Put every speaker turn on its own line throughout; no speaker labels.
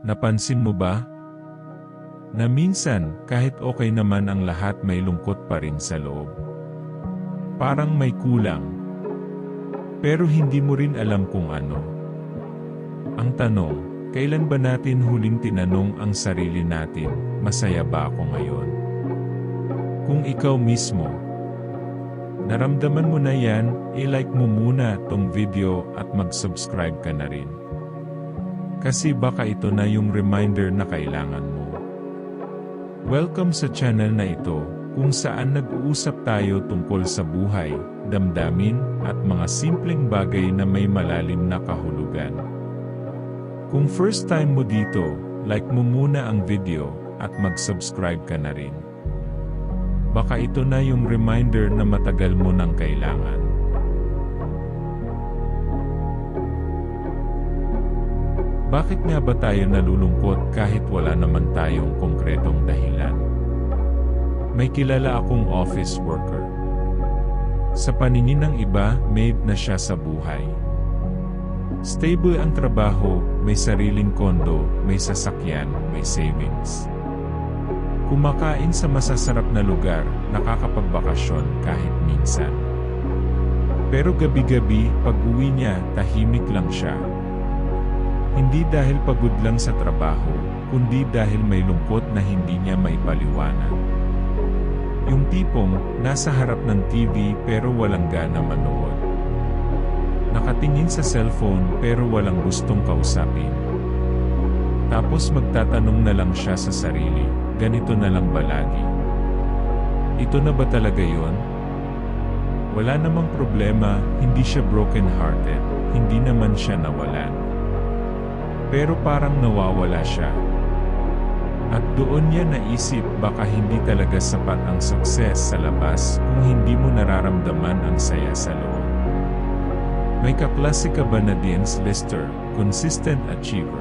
Napansin mo ba? Na minsan, kahit okay naman ang lahat may lungkot pa rin sa loob. Parang may kulang. Pero hindi mo rin alam kung ano. Ang tanong, kailan ba natin huling tinanong ang sarili natin, masaya ba ako ngayon? Kung ikaw mismo, naramdaman mo na yan, i-like mo muna tong video at mag-subscribe ka na rin. Kasi baka ito na yung reminder na kailangan mo. Welcome sa channel na ito, kung saan nag-uusap tayo tungkol sa buhay, damdamin, at mga simpleng bagay na may malalim na kahulugan. Kung first time mo dito, like mo muna ang video, at mag-subscribe ka na rin. Baka ito na yung reminder na matagal mo nang kailangan. Bakit nga ba tayo nalulungkot kahit wala naman tayong konkretong dahilan? May kilala akong office worker. Sa paningin ng iba, made na siya sa buhay. Stable ang trabaho, may sariling kondo, may sasakyan, may savings. Kumakain sa masasarap na lugar, nakakapagbakasyon kahit minsan. Pero gabi-gabi, pag uwi niya, tahimik lang siya. Hindi dahil pagod lang sa trabaho, kundi dahil may lungkot na hindi niya maipaliwanag. Yung tipong, nasa harap ng TV pero walang gana manood. Nakatingin sa cellphone pero walang gustong kausapin. Tapos magtatanong na lang siya sa sarili, ganito na lang ba lagi? Ito na ba talaga yon? Wala namang problema, hindi siya broken-hearted, hindi naman siya nawalan. Pero parang nawawala siya. At doon niya naisip baka hindi talaga sapat ang sukses sa labas kung hindi mo nararamdaman ang saya sa loob. May kaklase ka ba na Dean's Lister, consistent achiever?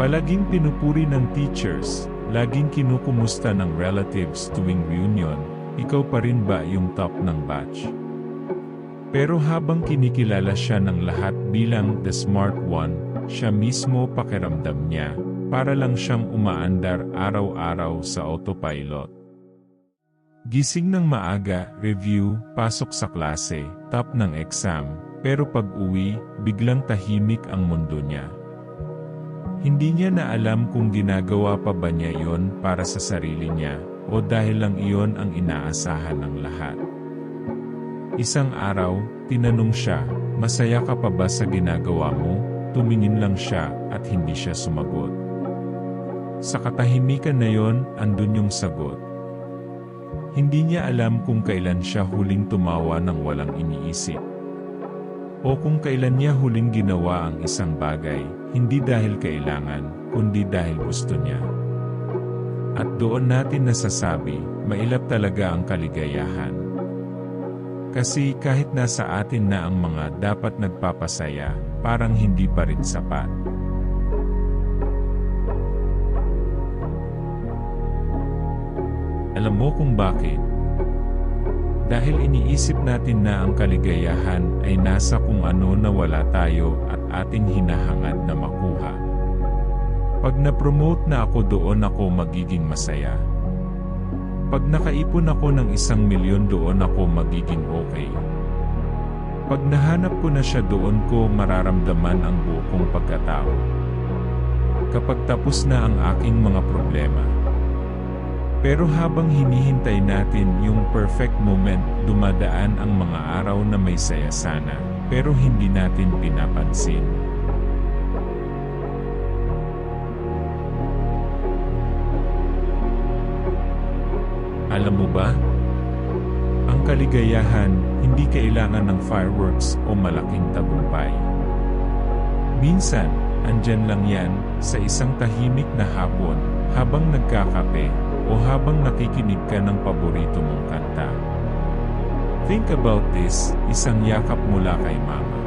Palaging pinupuri ng teachers, laging kinukumusta ng relatives tuwing reunion, ikaw pa rin ba yung top ng batch? Pero habang kinikilala siya ng lahat bilang the smart one, siya mismo pakiramdam niya, para lang siyang umaandar araw-araw sa autopilot. Gising ng maaga, review, pasok sa klase, top ng exam, pero pag uwi, biglang tahimik ang mundo niya. Hindi niya na alam kung ginagawa pa ba niya yon para sa sarili niya, o dahil lang iyon ang inaasahan ng lahat. Isang araw, tinanong siya, masaya ka pa ba sa ginagawa mo? Tumingin lang siya at hindi siya sumagot. Sa katahimikan na yon, andun yung sagot. Hindi niya alam kung kailan siya huling tumawa ng walang iniisip. O kung kailan niya huling ginawa ang isang bagay, hindi dahil kailangan, kundi dahil gusto niya. At doon natin nasasabi, mailap talaga ang kaligayahan. Kasi kahit nasa atin na ang mga dapat nagpapasaya, parang hindi pa rin sapat. Alam mo kung bakit? Dahil iniisip natin na ang kaligayahan ay nasa kung ano na wala tayo at ating hinahangad na makuha. Pag na-promote na ako doon ako magiging masaya. Pag nakaipon ako ng isang milyon doon ako magiging okay. Pag nahanap ko na siya doon ko mararamdaman ang buo kong pagkatao. Kapag tapos na ang aking mga problema. Pero habang hinihintay natin yung perfect moment, dumadaan ang mga araw na may saya sana, pero hindi natin pinapansin. Alam mo ba? Ang kaligayahan, hindi kailangan ng fireworks o malaking tagumpay. Minsan, andyan lang yan, sa isang tahimik na hapon, habang nagkakape, o habang nakikinig ka ng paborito mong kanta. Think about this, isang yakap mula kay mama.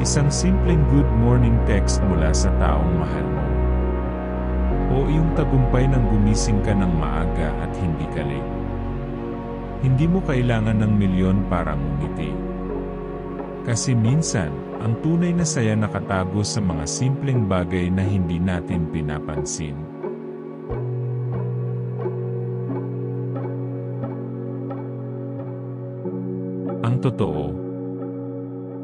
Isang simpleng good morning text mula sa taong mahal mo. O iyong tagumpay ng gumising ka ng maaga at hindi ka late. Hindi mo kailangan ng milyon para ngumiti. Kasi minsan, Ang tunay na saya nakatago sa mga simpleng bagay na hindi natin pinapansin. Ang totoo,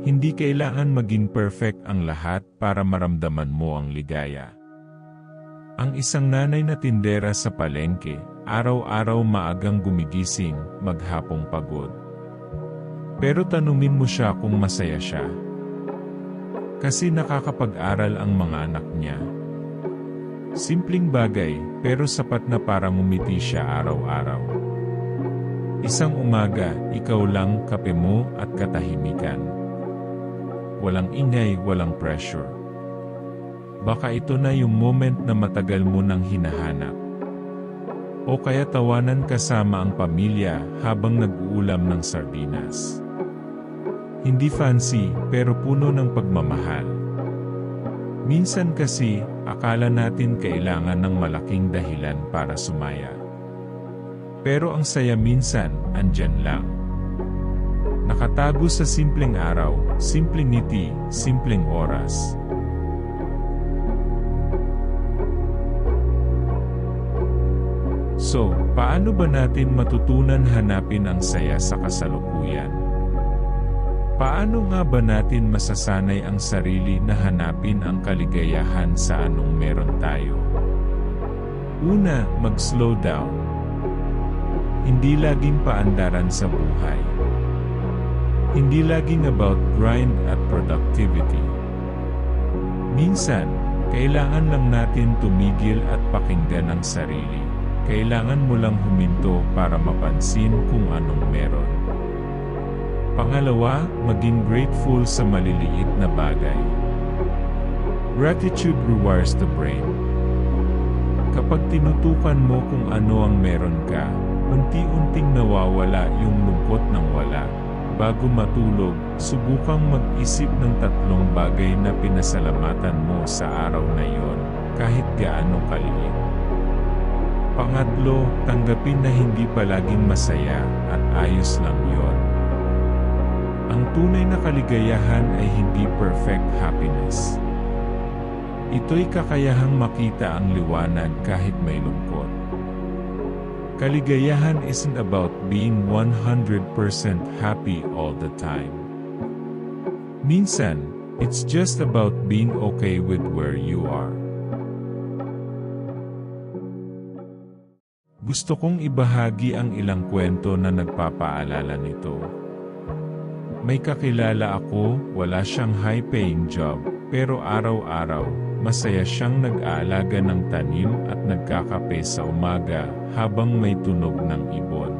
hindi kailangan maging perfect ang lahat para maramdaman mo ang ligaya. Ang isang nanay na tindera sa palengke, araw-araw maagang gumigising, maghapong pagod. Pero tanungin mo siya kung masaya siya. Kasi nakakapag-aral ang mga anak niya. Simpleng bagay, pero sapat na para ngumiti siya araw-araw. Isang umaga, ikaw lang, kape mo at katahimikan. Walang ingay, walang pressure. Baka ito na yung moment na matagal mo nang hinahanap. O kaya tawanan kasama ang pamilya habang nag-uulam ng sardinas. Hindi fancy, pero puno ng pagmamahal. Minsan kasi, akala natin kailangan ng malaking dahilan para sumaya. Pero ang saya minsan, andyan lang. Nakatago sa simpleng araw, simpleng ngiti, simpleng oras. So, paano ba natin matutunan hanapin ang saya sa kasalukuyan? Paano nga ba natin masasanay ang sarili na hanapin ang kaligayahan sa anong meron tayo? Una, mag-slow down. Hindi laging paandaran sa buhay. Hindi laging about grind at productivity. Minsan, kailangan lang natin tumigil at pakinggan ang sarili. Kailangan mo lang huminto para mapansin kung anong meron. Pangalawa, maging grateful sa maliliit na bagay. Gratitude rewires the brain. Kapag tinutukan mo kung ano ang meron ka, unti-unting nawawala yung lungkot ng wala. Bago matulog, subukang mag-isip ng tatlong bagay na pinasalamatan mo sa araw na iyon, kahit gaano kaliit. Pangatlo, tanggapin na hindi palaging masaya at ayos lang yon. Ang tunay na kaligayahan ay hindi perfect happiness. Ito'y kakayahang makita ang liwanag kahit may lungkot. Kaligayahan isn't about being 100% happy all the time. Minsan, it's just about being okay with where you are. Gusto kong ibahagi ang ilang kwento na nagpapaalala nito. May kakilala ako, wala siyang high-paying job, pero araw-araw, masaya siyang nag-aalaga ng tanim at nagkakape sa umaga habang may tunog ng ibon.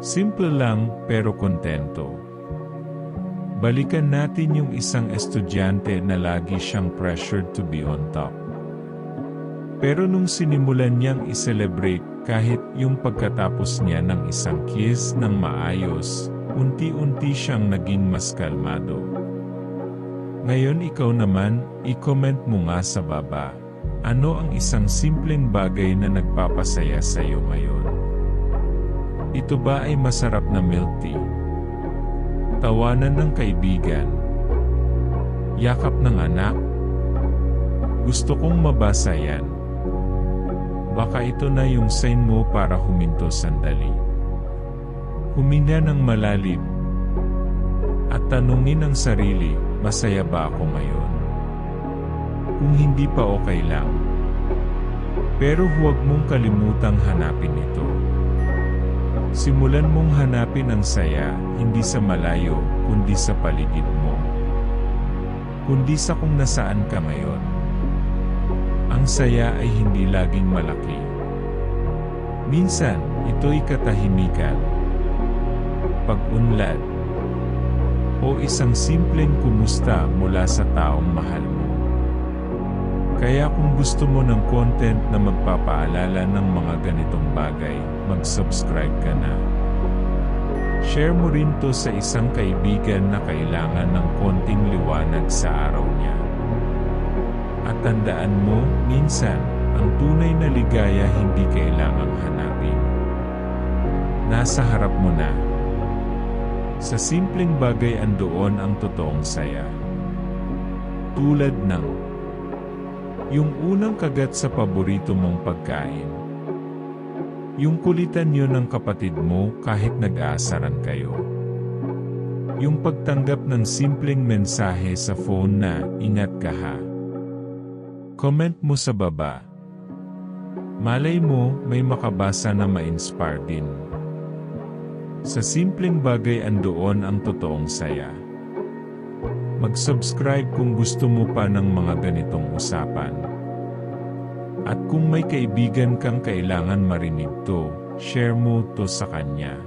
Simple lang pero kontento. Balikan natin yung isang estudyante na lagi siyang pressured to be on top. Pero nung sinimulan niyang i-celebrate kahit yung pagkatapos niya ng isang kiss ng maayos, unti-unti siyang naging mas kalmado. Ngayon ikaw naman, i-comment mo nga sa baba. Ano ang isang simpleng bagay na nagpapasaya sa iyo ngayon? Ito ba ay masarap na milk tea? Tawanan ng kaibigan? Yakap ng anak? Gusto kong mabasa yan. Baka ito na yung sign mo para huminto sandali. Huminga ng malalim. At tanungin ang sarili, masaya ba ako ngayon? Kung hindi pa okay lang. Pero huwag mong kalimutang hanapin ito. Simulan mong hanapin ang saya, hindi sa malayo, kundi sa paligid mo. Kundi sa kung nasaan ka ngayon. Ang saya ay hindi laging malaki. Minsan, ito'y katahimikan. Pag-unlad. O isang simpleng kumusta mula sa taong mahal mo. Kaya kung gusto mo ng content na magpapaalala ng mga ganitong bagay, mag-subscribe ka na. Share mo rin to sa isang kaibigan na kailangan ng konting liwanag sa araw niya. At tandaan mo, minsan, ang tunay na ligaya hindi kailangang hanapin. Nasa harap mo na. Sa simpleng bagay andoon ang totoong saya. Tulad ng yung unang kagat sa paborito mong pagkain. Yung kulitan nyo ng kapatid mo kahit nag-aasaran kayo. Yung pagtanggap ng simpleng mensahe sa phone na, ingat ka ha. Comment mo sa baba. Malay mo, may makabasa na ma-inspire din. Sa simpleng bagay andoon ang totoong saya. Mag-subscribe kung gusto mo pa ng mga ganitong usapan. At kung may kaibigan kang kailangan marinig to, share mo to sa kanya.